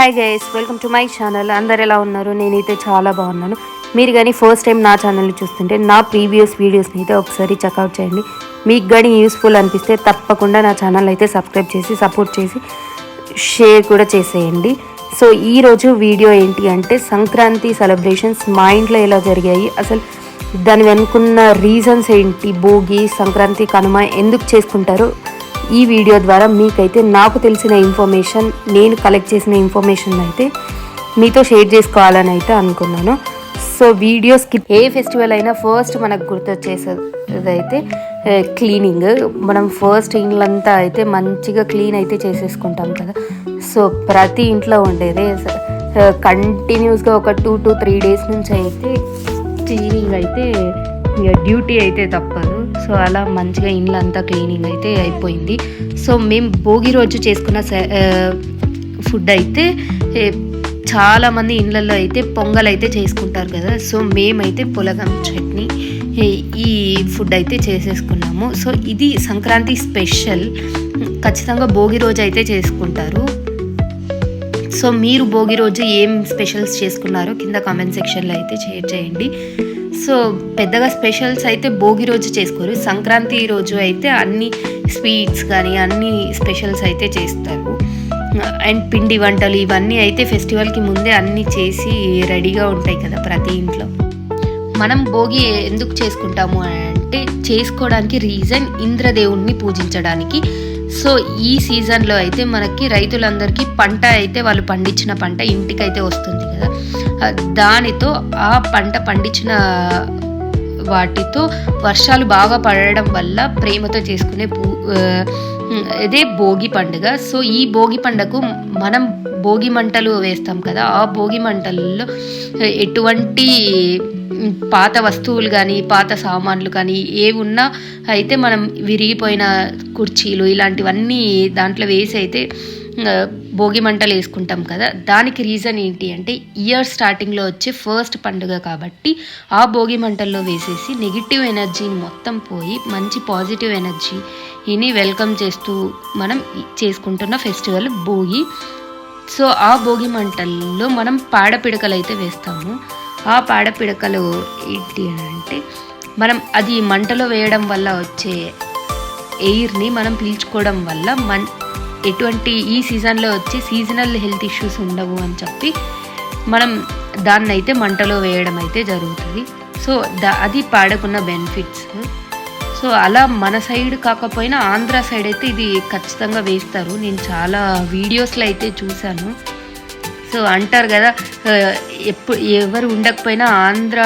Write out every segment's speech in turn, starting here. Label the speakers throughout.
Speaker 1: Hi guys welcome to my channel అందరు ఎలా ఉన్నారు? నేనైతే చాలా బాగున్నాను. మీరు కానీ ఫస్ట్ టైం నా ఛానల్ని చూస్తుంటే నా ప్రీవియస్ వీడియోస్ని అయితే ఒకసారి చెక్అవుట్ చేయండి. మీకు కానీ యూస్ఫుల్ అనిపిస్తే తప్పకుండా నా ఛానల్ అయితే సబ్స్క్రైబ్ చేసి సపోర్ట్ చేసి షేర్ కూడా చేసేయండి. సో ఈరోజు వీడియో ఏంటి అంటే సంక్రాంతి సెలబ్రేషన్స్ మా ఇంట్లో ఎలా జరిగాయి? అసలు దాని వెనుకున్న రీజన్స్ ఏంటి? భోగి సంక్రాంతి కనుమ ఎందుకు చేసుకుంటారు? ఈ వీడియో ద్వారా మీకైతే నాకు తెలిసిన ఇన్ఫర్మేషన్ నేను కలెక్ట్ చేసిన ఇన్ఫర్మేషన్ అయితే మీతో షేర్ చేసుకోవాలని అయితే అనుకున్నాను. సో వీడియోస్కి ఏ ఫెస్టివల్ అయినా ఫస్ట్ మనకు గుర్తొచ్చేసేదైతే అయితే క్లీనింగ్ మనం ఫస్ట్ ఇండ్లంతా అయితే మంచిగా క్లీన్ అయితే చేసేసుకుంటాం కదా. సో ప్రతి ఇంట్లో ఉండేదే. కంటిన్యూస్గా ఒక టూ టు త్రీ డేస్ నుంచి అయితే క్లీనింగ్ అయితే ఇక డ్యూటీ అయితే తప్పదు. సో అలా మంచిగా ఇండ్లంతా క్లీనింగ్ అయితే అయిపోయింది. సో మేము భోగి రోజు చేసుకున్న ఫుడ్ అయితే చాలామంది ఇండ్లలో అయితే పొంగల్ అయితే చేసుకుంటారు కదా. సో మేమైతే పులగం చట్నీ ఈ- ఈ ఫుడ్ అయితే చేసేసుకున్నాము. సో ఇది సంక్రాంతి స్పెషల్. ఖచ్చితంగా భోగి రోజు అయితే చేసుకుంటారు. సో మీరు భోగి రోజు ఏం స్పెషల్స్ చేసుకున్నారో కింద కామెంట్ సెక్షన్లో అయితే షేర్ చేయండి. సో పెద్దగా స్పెషల్స్ అయితే భోగి రోజు చేసుకోరు. సంక్రాంతి రోజు అయితే అన్ని స్వీట్స్ కానీ అన్ని స్పెషల్స్ అయితే చేస్తారు. అండ్ పిండి వంటలు ఇవన్నీ అయితే ఫెస్టివల్కి ముందే అన్నీ చేసి రెడీగా ఉంటాయి కదా ప్రతి ఇంట్లో. మనం భోగి ఎందుకు చేసుకుంటాము అంటే చేసుకోవడానికి రీజన్ ఇంద్రదేవుణ్ణి పూజించడానికి. సో ఈ సీజన్లో అయితే మనకి రైతులందరికీ పంట అయితే వాళ్ళు పండించిన పంట ఇంటికైతే వస్తుంది కదా. దానితో ఆ పంట పండించిన వాటితో వర్షాలు బాగా పడడం వల్ల ప్రేమతో చేసుకునే పూ ఇదే భోగి పండుగ. సో ఈ భోగి పండుగకు మనం భోగి మంటలు వేస్తాం కదా ఆ భోగి మంటల్లో ఎటువంటి పాత వస్తువులు కానీ పాత సామాన్లు కానీ ఏవి ఉన్నా అయితే మనం విరిగిపోయిన కుర్చీలు ఇలాంటివన్నీ దాంట్లో వేసి అయితే భోగి మంటలు వేసుకుంటాం కదా దానికి రీజన్ ఏంటి అంటే ఇయర్ స్టార్టింగ్లో వచ్చే ఫస్ట్ పండుగ కాబట్టి ఆ భోగి మంటల్లో వేసేసి నెగిటివ్ ఎనర్జీని మొత్తం పోయి మంచి పాజిటివ్ ఎనర్జీని వెల్కమ్ చేస్తూ మనం చేసుకుంటున్న ఫెస్టివల్ భోగి. సో ఆ భోగి మంటల్లో మనం పాడపిడకలు అయితే వేస్తాము. ఆ పాడపిడకలు ఏంటి అని అంటే మనం అది మంటలో వేయడం వల్ల వచ్చే ఎయిర్ని మనం పీల్చుకోవడం వల్ల మన్ ఎటువంటి ఈ సీజన్లో వచ్చే సీజనల్ హెల్త్ ఇష్యూస్ ఉండవు అని చెప్పి మనం దాన్ని అయితే మంటలో వేయడం అయితే జరుగుతుంది. సో దా అది పాడకున్న బెనిఫిట్స్. సో అలా మన సైడ్ కాకపోయినా ఆంధ్ర సైడ్ అయితే ఇది ఖచ్చితంగా వేస్తారు. నేను చాలా వీడియోస్లో అయితే చూశాను. సో అంటారు కదా ఎప్పుడు ఎవరు ఉండకపోయినా ఆంధ్ర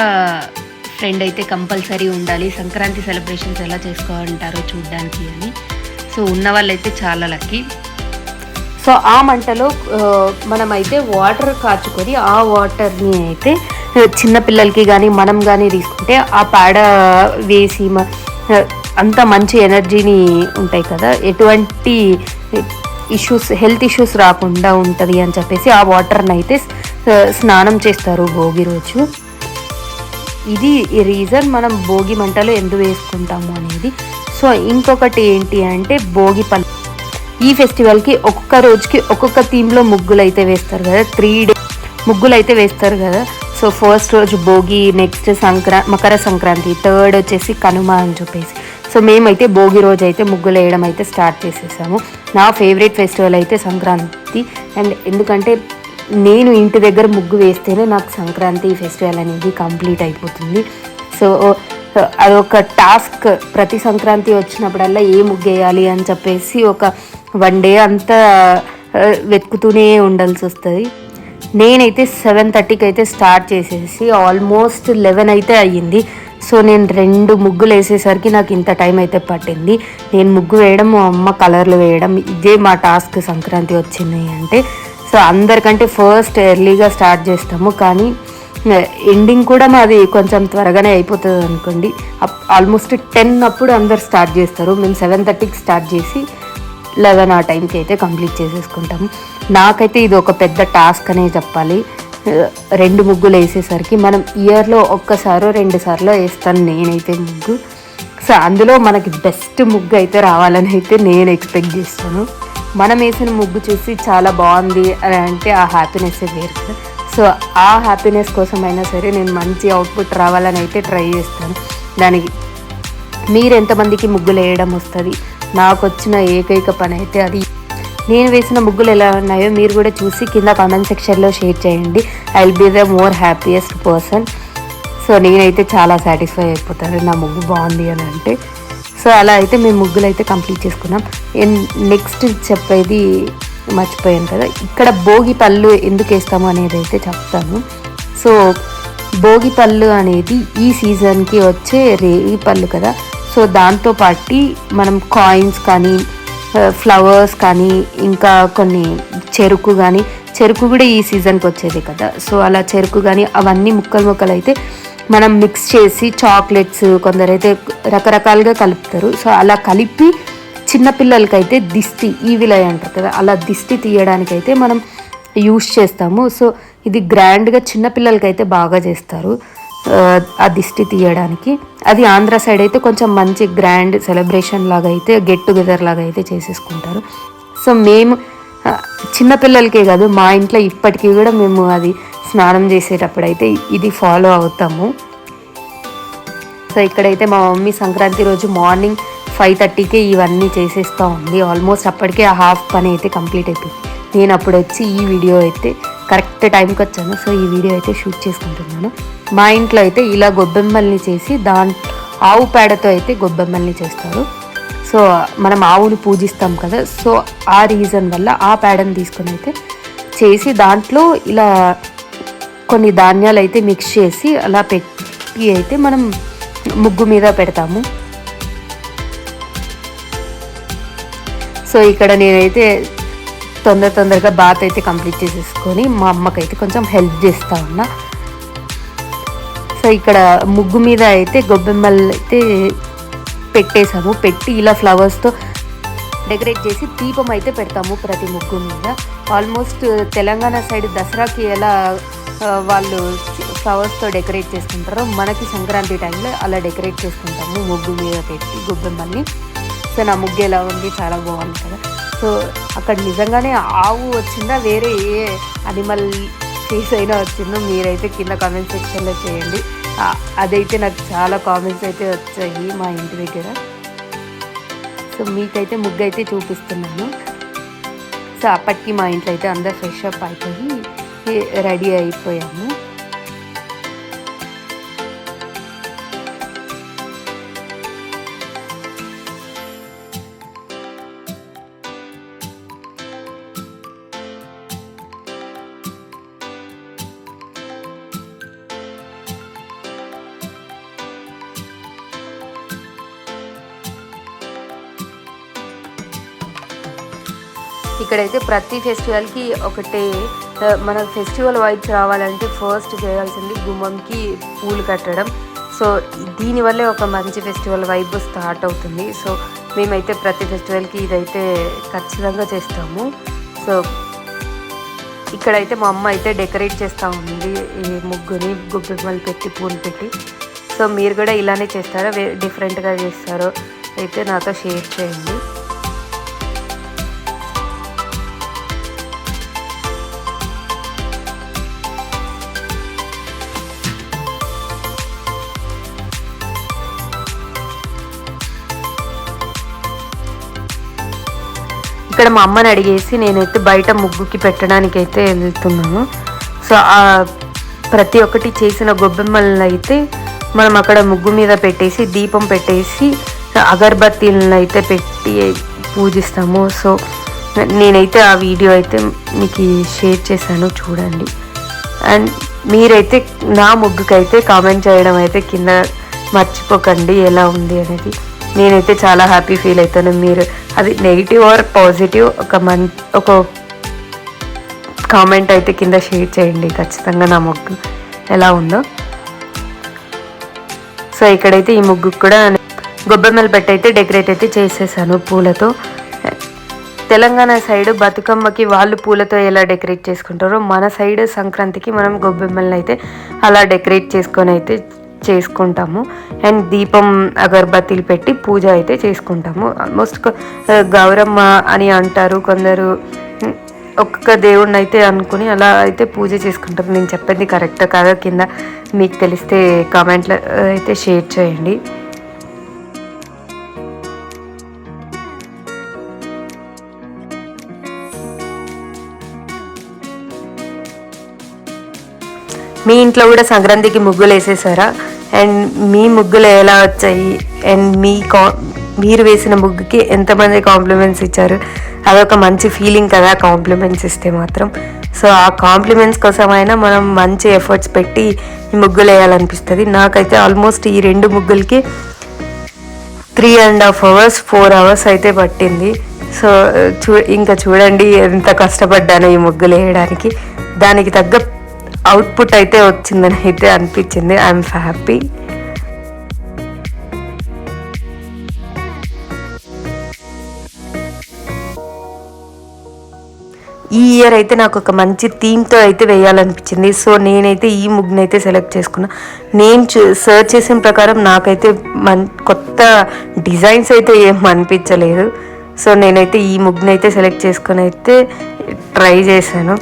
Speaker 1: ఫ్రెండ్ అయితే కంపల్సరీ ఉండాలి. సంక్రాంతి సెలబ్రేషన్స్ ఎలా చేసుకోవాలంటారో చూడడానికి అని. సో ఉన్న వాళ్ళైతే చాలా లక్కీ. సో ఆ మంటలో మనమైతే వాటర్ కాచుకొని ఆ వాటర్ని అయితే చిన్నపిల్లలకి కానీ మనం కానీ తీసుకుంటే ఆ పేడ వేసి అంత మంచి ఎనర్జీని ఉంటాయి కదా. ఎటువంటి ఇష్యూస్ హెల్త్ ఇష్యూస్ రాకుండా ఉంటుంది అని చెప్పేసి ఆ వాటర్ని అయితే స్నానం చేస్తారు భోగి రోజు. ఇది రీజన్ మనం భోగి మంటలు ఎందుకు వేసుకుంటాము అనేది. సో ఇంకొకటి ఏంటి అంటే భోగి పల్ ఈ ఫెస్టివల్కి ఒక్కొక్క రోజుకి ఒక్కొక్క థీమ్లో ముగ్గులు అయితే వేస్తారు కదా త్రీ డే ముగ్గులు అయితే వేస్తారు కదా. సో ఫస్ట్ రోజు భోగి నెక్స్ట్ సంక్రా మకర సంక్రాంతి థర్డ్ వచ్చేసి కనుమ అని చెప్పేసి. సో మేమైతే భోగి రోజు అయితే ముగ్గులు వేయడం అయితే స్టార్ట్ చేసేసాము. నా ఫేవరెట్ ఫెస్టివల్ అయితే సంక్రాంతి. అండ్ ఎందుకంటే నేను ఇంటి దగ్గర ముగ్గు వేస్తేనే నాకు సంక్రాంతి ఫెస్టివల్ అనేది కంప్లీట్ అయిపోతుంది. సో అదొక టాస్క్ ప్రతి సంక్రాంతి వచ్చినప్పుడల్లా ఏ ముగ్గు వేయాలి అని చెప్పేసి ఒక వన్ డే అంతా వెతుకుతూనే ఉండాల్సి వస్తుంది. నేనైతే సెవెన్ థర్టీకి అయితే స్టార్ట్ చేసేసి ఆల్మోస్ట్ లెవెన్ అయితే అయ్యింది. సో నేను రెండు ముగ్గులు వేసేసరికి నాకు ఇంత టైం అయితే పట్టింది. నేను ముగ్గు వేయడం మా అమ్మ కలర్లు వేయడం ఇదే మా టాస్క్ సంక్రాంతి వచ్చింది అంటే. సో అందరికంటే ఫస్ట్ ఎర్లీగా స్టార్ట్ చేస్తాము. కానీ ఎండింగ్ కూడా మాది కొంచెం త్వరగానే అయిపోతుంది అనుకోండి. ఆల్మోస్ట్ టెన్ అప్పుడు అందరు స్టార్ట్ చేస్తారు. మేము సెవెన్ థర్టీకి స్టార్ట్ చేసి లెవెన్ ఆ టైంకి అయితే కంప్లీట్ చేసేసుకుంటాము నాకైతే ఇది ఒక పెద్ద టాస్క్ అనే చెప్పాలి. రెండు ముగ్గులు వేసేసరికి మనం ఇయర్లో ఒక్కసారో రెండు సార్లు వేస్తాను నేనైతే ముగ్గు. సో అందులో మనకి బెస్ట్ ముగ్గు అయితే రావాలని అయితే నేను ఎక్స్పెక్ట్ చేస్తాను. మనం వేసిన ముగ్గు చూసి చాలా బాగుంది అని అంటే ఆ హ్యాపీనెస్ వేరు కదా. సో ఆ హ్యాపీనెస్ కోసం అయినా సరే నేను మంచి అవుట్పుట్ రావాలని అయితే ట్రై చేస్తాను. దానికి మీరు ఎంతమందికి ముగ్గులు వేయడం వస్తుంది? నాకు వచ్చిన ఏకైక పని అయితే అది. నేను వేసిన ముగ్గులు ఎలా ఉన్నాయో మీరు కూడా చూసి కింద కామెంట్ సెక్షన్లో షేర్ చేయండి. I will be the more happiest person so నేనైతే చాలా సాటిస్ఫై అయిపోతాను. నా ముగ్గు బాగుంది అని అంటే. సో అలా అయితే మేము ముగ్గులు అయితే కంప్లీట్ చేసుకున్నాం. నెక్స్ట్ చెప్పేది మర్చిపోయాను కదా. ఇక్కడ భోగి పళ్ళు ఎందుకు వేస్తాము అనేది అయితే చెప్తాను. సో భోగి పళ్ళు అనేది ఈ సీజన్కి వచ్చే రేగి పళ్ళు కదా. సో దాంతో పాటు మనం కాయిన్స్ కానీ ఫ్లవర్స్ కానీ ఇంకా కొన్ని చెరుకు కానీ చెరుకు కూడా ఈ సీజన్కి వచ్చేది కదా. సో అలా చెరుకు కానీ అవన్నీ ముక్కలు ముక్కలు అయితే మనం మిక్స్ చేసి చాక్లెట్స్ కొందరైతే రకరకాలుగా కలుపుతారు. సో అలా కలిపి చిన్నపిల్లలకైతే దిష్టి ఈవిలై అంటారు కదా అలా దిష్టి తీయడానికైతే మనం యూస్ చేస్తాము. సో ఇది గ్రాండ్గా చిన్నపిల్లలకైతే బాగా చేస్తారు ఆ, దిష్టి తీయడానికి. అది ఆంధ్ర సైడ్ అయితే కొంచెం మంచి గ్రాండ్ సెలబ్రేషన్ లాగా అయితే గెట్ టుగెదర్ లాగా అయితే చేసేసుకుంటారు. సో మేము చిన్నపిల్లలకే కాదు మా ఇంట్లో ఇప్పటికీ కూడా మేము అది స్నానం చేసేటప్పుడు అయితే ఇది ఫాలో అవుతాము. సో ఇక్కడైతే మా మమ్మీ సంక్రాంతి రోజు మార్నింగ్ ఫైవ్ థర్టీకే ఇవన్నీ చేసేస్తూ ఉంది. ఆల్మోస్ట్ అప్పటికే ఆ హాఫ్ పని అయితే కంప్లీట్ అయిపోయింది. నేను అప్పుడు వచ్చి ఈ వీడియో అయితే కరెక్ట్ టైంకి వచ్చాను. సో ఈ వీడియో అయితే షూట్ చేసుకుంటున్నాను. మా ఇంట్లో అయితే ఇలా గొబ్బెమ్మల్ని చేసి దాని ఆవు పేడతో అయితే గొబ్బెమ్మల్ని చేస్తారు. సో మనం ఆవుని పూజిస్తాం కదా సో ఆ రీజన్ వల్ల ఆ పేడని తీసుకొని అయితే చేసి దాంట్లో ఇలా కొన్ని ధాన్యాలు అయితే మిక్స్ చేసి అలా పెట్టి అయితే మనం ముగ్గు మీద పెడతాము. సో ఇక్కడ నేనైతే తొందర తొందరగా బాత్ అయితే కంప్లీట్ చేసేసుకొని మా అమ్మకైతే కొంచెం హెల్ప్ చేస్తా ఉన్నా. సో ఇక్కడ ముగ్గు మీద అయితే గొబ్బెమ్మలు అయితే పెట్టేసాము పెట్టి ఇలా ఫ్లవర్స్తో డెకరేట్ చేసి దీపం అయితే పెడతాము ప్రతి ముగ్గు మీద. ఆల్మోస్ట్ తెలంగాణ సైడ్ దసరాకి ఎలా వాళ్ళు ఫ్లవర్స్తో డెకరేట్ చేసుకుంటారో మనకి సంక్రాంతి టైంలో అలా డెకరేట్ చేసుకుంటాము ముగ్గు మీద పెట్టి గొబ్బెమ్మల్ని. సో నా ముగ్గు ఎలా ఉంది చాలా బాగుంది కదా. సో అక్కడ నిజంగానే ఆవు వచ్చిందా వేరే ఏ అనిమల్ ఫేస్ అయినా వచ్చిందో మీరైతే కింద కామెంట్ సెక్షన్లో చేయండి. అదైతే నాకు చాలా కామెంట్స్ అయితే వచ్చాయి మా ఇంటి దగ్గర. సో మీకైతే ముగ్గు అయితే చూపిస్తున్నాను. సో అప్పటికి మా ఇంట్లో అయితే అందరు ఫ్రెష్ అప్ అయిపోయి రెడీ అయిపోయాము. ఇక్కడైతే ప్రతి ఫెస్టివల్కి ఒకటే మన ఫెస్టివల్ వైబ్స్ రావాలంటే ఫస్ట్ చేయాల్సింది గుమ్మంకి పూలు కట్టడం. సో దీనివల్లే ఒక మంచి ఫెస్టివల్ వైబ్ స్టార్ట్ అవుతుంది. సో మేమైతే ప్రతి ఫెస్టివల్కి ఇదైతే ఖచ్చితంగా చేస్తాము. సో ఇక్కడైతే మా అమ్మ అయితే డెకరేట్ చేస్తూ ఉంది. ఈ ముగ్గుని గుబ్బెమ్మలు పెట్టి పూలు పెట్టి. సో మీరు కూడా ఇలానే చేస్తారా? డిఫరెంట్గా చేస్తారో? అయితే నాతో షేర్ చేయండి. ఇక్కడ మా అమ్మని అడిగేసి నేనైతే బయట ముగ్గుకి పెట్టడానికి అయితే వెళ్తున్నాను. సో ఆ ప్రతి ఒక్కటి చేసిన గొబ్బెమ్మలను అయితే మనం అక్కడ ముగ్గు మీద పెట్టేసి దీపం పెట్టేసి అగర్బత్తీలను అయితే పెట్టి పూజిస్తాము. సో నేనైతే ఆ వీడియో అయితే మీకు షేర్ చేశాను చూడండి. అండ్ మీరైతే నా ముగ్గుకైతే కామెంట్ చేయడం అయితే కింద మర్చిపోకండి ఎలా ఉంది అనేది. నేనైతే చాలా హ్యాపీ ఫీల్ అవుతాను. మీరు అది నెగిటివ్ ఆర్ పాజిటివ్ ఒక మన్ ఒక కామెంట్ అయితే కింద షేర్ చేయండి. ఖచ్చితంగా నా ముగ్గు ఎలా ఉందో. సో ఇక్కడైతే ఈ ముగ్గుకు కూడా గొబ్బెమ్మలు పెట్టి అయితే డెకరేట్ అయితే చేసేసాను పూలతో. తెలంగాణ సైడ్ బతుకమ్మకి వాళ్ళు పూలతో ఎలా డెకరేట్ చేసుకుంటారో మన సైడ్ సంక్రాంతికి మనం గొబ్బెమ్మల్ని అయితే అలా డెకరేట్ చేసుకొని అయితే చేసుకుంటాము. అండ్ దీపం అగరబత్తీలు పెట్టి పూజ అయితే చేసుకుంటాము. ఆల్మోస్ట్ గౌరమ్మ అని అంటారు కొందరు. ఒక్క ఒక్కొక్క అయితే అనుకుని అలా అయితే పూజ చేసుకుంటారు. నేను చెప్పింది కరెక్ట్ కాదా కింద మీకు తెలిస్తే కామెంట్లో అయితే షేర్ చేయండి. మీ ఇంట్లో కూడా సంక్రాంతికి ముగ్గులు వేసేసారా? అండ్ మీ ముగ్గులు ఎలా వచ్చాయి? అండ్ మీ కా మీరు వేసిన ముగ్గుకి ఎంతమంది కాంప్లిమెంట్స్ ఇచ్చారు? అదొక మంచి ఫీలింగ్ కదా కాంప్లిమెంట్స్ ఇస్తే మాత్రం. సో ఆ కాంప్లిమెంట్స్ కోసమైనా మనం మంచి ఎఫర్ట్స్ పెట్టి ఈ ముగ్గులు వేయాలనిపిస్తుంది. నాకైతే ఆల్మోస్ట్ ఈ రెండు ముగ్గులకి three and half hours four hours అయితే పట్టింది. సో చూ ఇంకా చూడండి ఎంత కష్టపడ్డాను ఈ ముగ్గులు వేయడానికి. దానికి తగ్గ అవుట్పుట్ అయితే వచ్చిందని అయితే అనిపించింది. ఐఎమ్ హ్యాపీ ఈ ఇయర్ అయితే నాకు ఒక మంచి థీమ్తో అయితే వేయాలనిపించింది. సో నేనైతే ఈ ముగ్గుని అయితే సెలెక్ట్ చేసుకున్నా. నేను సర్చ్ చేసిన ప్రకారం నాకైతే మన్ కొత్త డిజైన్స్ అయితే ఏం అనిపించలేదు. సో నేనైతే ఈ ముగ్గుని అయితే సెలెక్ట్ చేసుకుని అయితే ట్రై చేశాను.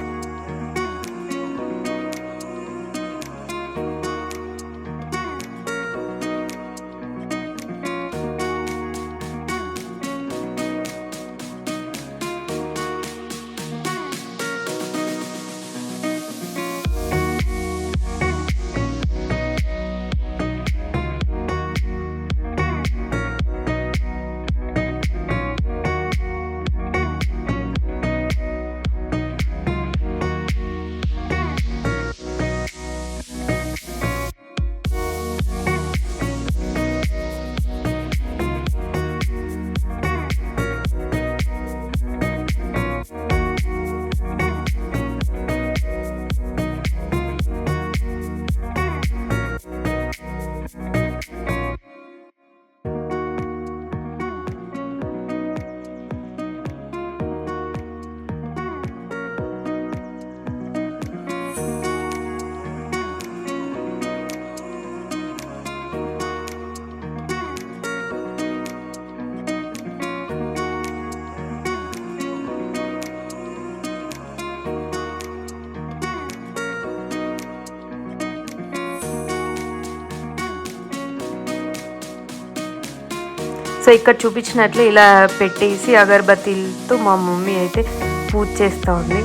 Speaker 1: సో ఇక్కడ చూపించినట్లు ఇలా పెట్టేసి అగరబత్తీలతో మా మమ్మీ అయితే పూజ చేస్తూ ఉంది.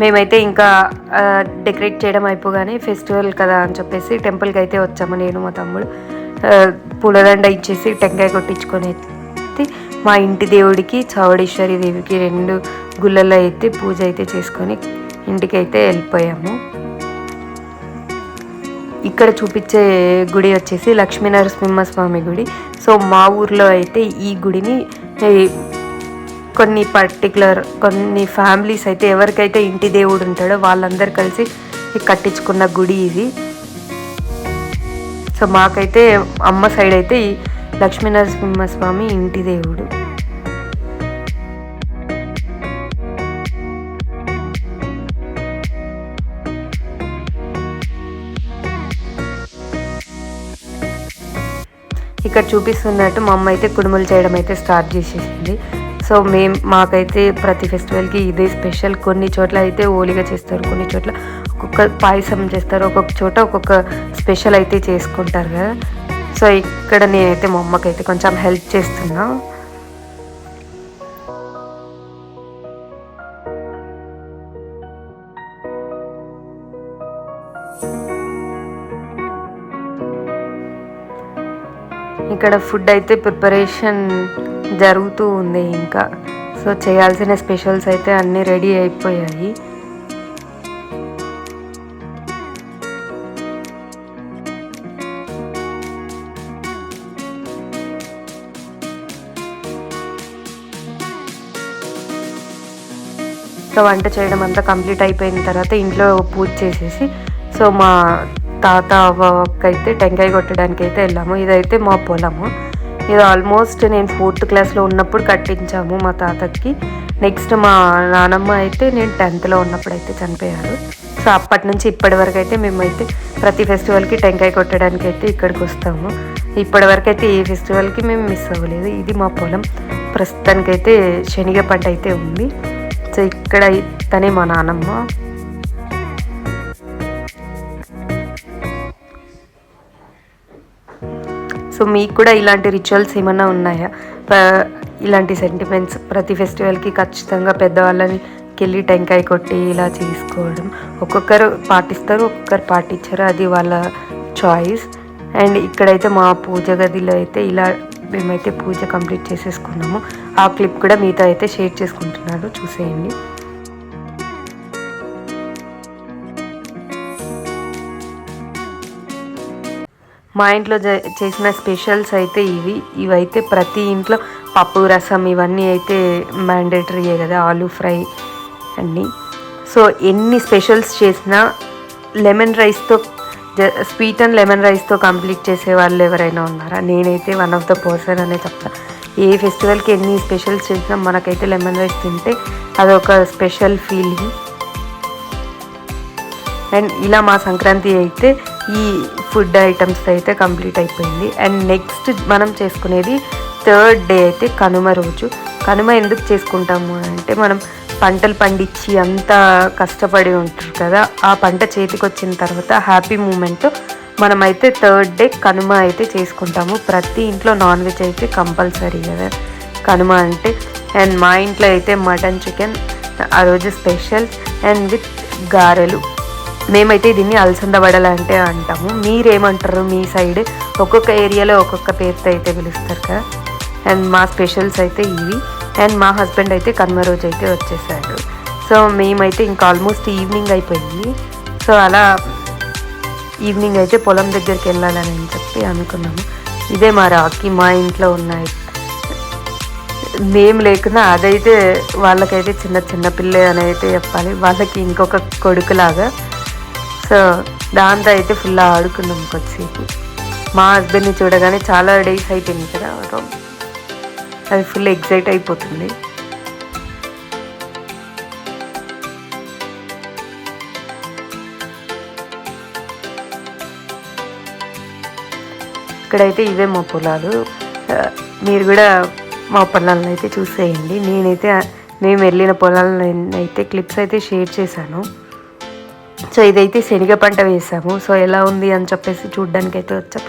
Speaker 1: మేమైతే ఇంకా డెకరేట్ చేయడం అయిపోగానే ఫెస్టివల్ కదా అని చెప్పేసి టెంపుల్కి అయితే వచ్చాము నేను మా తమ్ముడు. పూలదండ ఇచ్చేసి టెంకాయ కొట్టించుకొని అయితే మా ఇంటి దేవుడికి చౌడేశ్వరి దేవికి రెండు గుళ్ళల్లో అయితే పూజ అయితే చేసుకొని ఇంటికి అయితే వెళ్ళిపోయాము. ఇక్కడ చూపించే గుడి వచ్చేసి లక్ష్మీ నరసింహస్వామి గుడి. సో మా ఊర్లో అయితే ఈ గుడిని కొన్ని పర్టికులర్ కొన్ని ఫ్యామిలీస్ అయితే ఎవరికైతే ఇంటి దేవుడు ఉంటాడో వాళ్ళందరూ కలిసి కట్టించుకున్న గుడి ఇది. సో మాకైతే అమ్మ సైడ్ అయితే ఈ లక్ష్మీ నరసింహస్వామి ఇంటి దేవుడు. ఇక్కడ చూపిస్తున్నట్టు మా అమ్మ అయితే కుడుములు చేయడం అయితే స్టార్ట్ చేసేసింది. సో మేము మాకైతే ప్రతి ఫెస్టివల్కి ఇదే స్పెషల్. కొన్ని చోట్ల అయితే ఓలిగా చేస్తారు కొన్ని చోట్ల ఒక్కొక్క పాయసం చేస్తారు ఒక్కొక్క చోట ఒక్కొక్క స్పెషల్ అయితే చేసుకుంటారు కదా. సో ఇక్కడ నేనైతే మా అమ్మకైతే కొంచెం హెల్ప్ చేస్తున్నా. ఇక్కడ ఫుడ్ అయితే ప్రిపరేషన్ జరుగుతూ ఉంది ఇంకా. సో చేయాల్సిన స్పెషల్స్ అయితే అన్నీ రెడీ అయిపోయాయి. ఇంకా వంట చేయడం అంతా కంప్లీట్ అయిపోయిన తర్వాత ఇంట్లో పూజ చేసేసి సో మా తాత అవ్వకైతే టెంకాయ కొట్టడానికి అయితే వెళ్ళాము. ఇదైతే మా పొలము. ఇది ఆల్మోస్ట్ నేను ఫోర్త్ క్లాస్లో ఉన్నప్పుడు కట్టించాము మా తాతకి. నెక్స్ట్ మా నానమ్మ అయితే నేను టెన్త్లో ఉన్నప్పుడు అయితే చనిపోయారు. సో అప్పటి నుంచి ఇప్పటి వరకు అయితే మేమైతే ప్రతి ఫెస్టివల్కి టెంకాయ కొట్టడానికి అయితే ఇక్కడికి వస్తాము. ఇప్పటి వరకు అయితే ఏ ఫెస్టివల్కి మేము మిస్ అవ్వలేదు. ఇది మా పొలం. ప్రస్తుతానికైతే శనగ పంట అయితే ఉంది. సో ఇక్కడ తనే మా నానమ్మ. సో మీకు కూడా ఇలాంటి రిచువల్స్ ఏమన్నా ఉన్నాయా? ప- ఇలాంటి సెంటిమెంట్స్ ప్రతి ఫెస్టివల్కి ఖచ్చితంగా పెద్దవాళ్ళని వెళ్ళి టెంకాయ కొట్టి ఇలా చేసుకోవడం. ఒక్కొక్కరు పాటిస్తారు ఒక్కొక్కరు పాటించారు. అది వాళ్ళ చాయిస్ అండ్ ఇక్కడైతే మా పూజ గదిలో అయితే ఇలా మేమైతే పూజ కంప్లీట్ చేసేసుకున్నాము. ఆ క్లిప్ కూడా మీతో అయితే షేర్ చేసుకుంటున్నారు చూసేయండి. మా ఇంట్లో చేసిన స్పెషల్స్ అయితే ఇవి. ఇవైతే ప్రతి ఇంట్లో పప్పు రసం ఇవన్నీ అయితే మ్యాండేటరీయే కదా ఆలూ ఫ్రై అన్నీ. సో ఎన్ని స్పెషల్స్ చేసినా లెమన్ రైస్తో స్వీట్ అండ్ లెమన్ రైస్తో కంప్లీట్ చేసే వాళ్ళు ఎవరైనా ఉన్నారా? నేనైతే వన్ ఆఫ్ ద పర్సన్ అనే చెప్తా. ఏ ఫెస్టివల్కి ఎన్ని స్పెషల్స్ చేసినా మనకైతే లెమన్ రైస్ తింటే అదొక స్పెషల్ ఫీలింగ్. అండ్ ఇలా మా సంక్రాంతి అయితే ఈ ఫుడ్ ఐటమ్స్ అయితే కంప్లీట్ అయిపోయింది. అండ్ నెక్స్ట్ మనం చేసుకునేది థర్డ్ డే అయితే కనుమ రోజు. కనుమ ఎందుకు చేసుకుంటాము అంటే మనం పంటలు పండించి అంత కష్టపడి ఉంటారు కదా ఆ పంట చేతికి వచ్చిన తర్వాత హ్యాపీ మూమెంట్ మనమైతే థర్డ్ డే కనుమ అయితే చేసుకుంటాము. ప్రతి ఇంట్లో నాన్ వెజ్ అయితే కంపల్సరీ కదా కనుమ అంటే. అండ్ మా ఇంట్లో అయితే మటన్ చికెన్ ఆ రోజు స్పెషల్. అండ్ విత్ గారెలు. మేమైతే దీన్ని అలసంద అంటే అంటాము. మీరేమంటారు? మీ సైడ్ ఒక్కొక్క ఏరియాలో ఒక్కొక్క పేరుతో అయితే పిలుస్తారు కదా. అండ్ మా స్పెషల్స్ అయితే ఇవి. అండ్ మా హస్బెండ్ అయితే కనుమ రోజు అయితే వచ్చేసాడు. సో మేమైతే ఇంకా ఆల్మోస్ట్ ఈవినింగ్ అయిపోయింది. సో అలా ఈవినింగ్ అయితే పొలం దగ్గరికి వెళ్ళాలని చెప్పి అనుకున్నాము. ఇదే మా రాకి మా ఇంట్లో ఉన్నాయి మేము లేకున్నా అదైతే వాళ్ళకైతే చిన్న చిన్న పిల్ల అని అయితే చెప్పాలి. వాళ్ళకి ఇంకొక కొడుకులాగా దాంతో అయితే ఫుల్ ఆడుకున్నాం కొద్దిసేపు మా హస్బెండ్ని చూడగానే చాలా డేస్ అయిపోయింది కదా అది ఫుల్ ఎగ్జైట్ అయిపోతుంది. ఇక్కడైతే ఇవే మా పొలాలు. Uh, మీరు కూడా మా పొలాలను అయితే చూసేయండి. నేనైతే మేము వెళ్ళిన పొలాలను అయితే క్లిప్స్ అయితే షేర్ చేశాను. సో ఇదైతే శనగ పంట వేసాము. సో ఎలా ఉంది అని చెప్పేసి చూడ్డానికి అయితే వచ్చాం.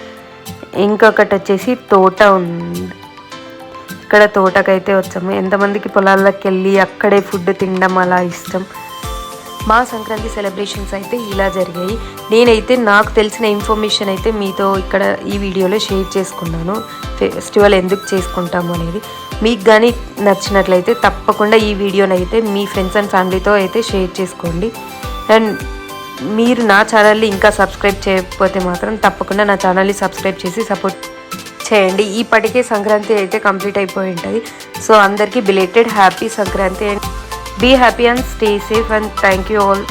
Speaker 1: ఇంకొకటి వచ్చేసి తోట ఉంది. ఇక్కడ తోటకైతే వచ్చాము. ఎంతమందికి పొలాల్లోకి వెళ్ళి అక్కడే ఫుడ్ తినడం అలా ఇష్టం. మా సంక్రాంతి సెలబ్రేషన్స్ అయితే ఇలా జరిగాయి. నేనైతే నాకు తెలిసిన ఇన్ఫర్మేషన్ అయితే మీతో ఇక్కడ ఈ వీడియోలో షేర్ చేసుకున్నాను. ఫెస్టివల్ ఎందుకు చేసుకుంటాము అనేది. మీకు కానీ నచ్చినట్లయితే తప్పకుండా ఈ వీడియోని అయితే మీ ఫ్రెండ్స్ అండ్ ఫ్యామిలీతో అయితే షేర్ చేసుకోండి. అండ్ మీరు నా ఛానల్ని ఇంకా సబ్స్క్రైబ్ చేయకపోతే మాత్రం తప్పకుండా నా ఛానల్ని సబ్స్క్రైబ్ చేసి సపోర్ట్ చేయండి. ఇప్పటికే సంక్రాంతి అయితే కంప్లీట్ అయిపోయి ఉంటుంది. సో అందరికీ belated happy Sankranti and be happy and stay safe and thank you all